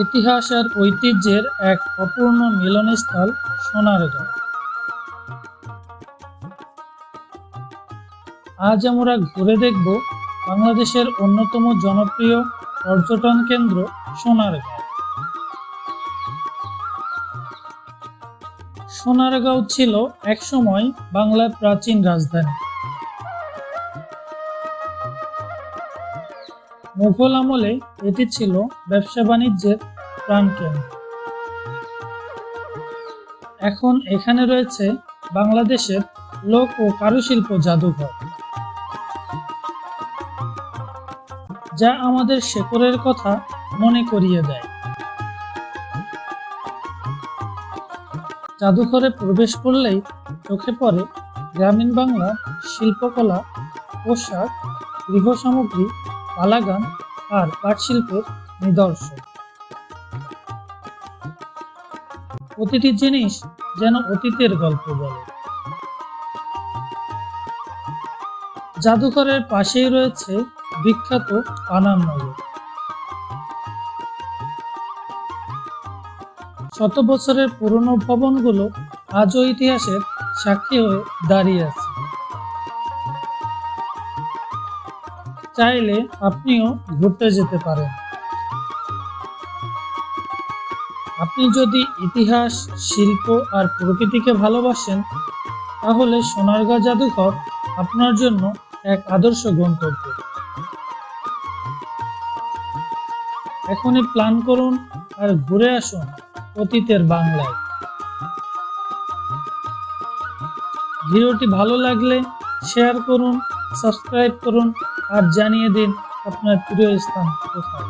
ইতিহাস আর ঐতিহ্যের এক অপূর্ণ মিলনস্থল সোনারগাঁও। আজ আমরা ঘুরে দেখব বাংলাদেশের অন্যতম জনপ্রিয় পর্যটন কেন্দ্র সোনারগাঁও। সোনারগাঁও ছিল একসময় বাংলার প্রাচীন রাজধানী। মুঘল আমলে এটি ছিল ব্যবসা বাণিজ্যের প্রাণকেন্দ্র। এখন এখানে রয়েছে বাংলাদেশের লোক ও কারুশিল্প জাদুঘর, যা আমাদের শেকড়ের কথা মনে করিয়ে দেয়। জাদুঘরে প্রবেশ করলেই চোখে পড়ে গ্রামীণ বাংলা শিল্পকলা, পোশাক গৃহ সামগ্রী পালাগান আর পাটশিল্পের নিদর্শন। প্রতিটি জিনিস যেন অতীতের গল্প বলে। জাদুঘরের পাশেই রয়েছে বিখ্যাত পানাম নগর। শত বছরের পুরনো ভবনগুলো আজও ইতিহাসের সাক্ষী হয়ে দাঁড়িয়ে আছে। চাইলে আপনিও ঘুরতে যেতে পারেন। আপনি যদি ইতিহাস, শিল্প আর প্রকৃতিকে ভালোবাসেন, তাহলে সোনারগাঁ জাদুঘর আপনার জন্য এক আদর্শ গন্তব্য। এখনই প্ল্যান করুন আর ঘুরে আসুন অতীতের বাংলায়। ভিডিওটি ভালো লাগলে শেয়ার করুন, সাবস্ক্রাইব করুন আর জানিয়ে দিন আপনার প্রিয় স্থান কোথায়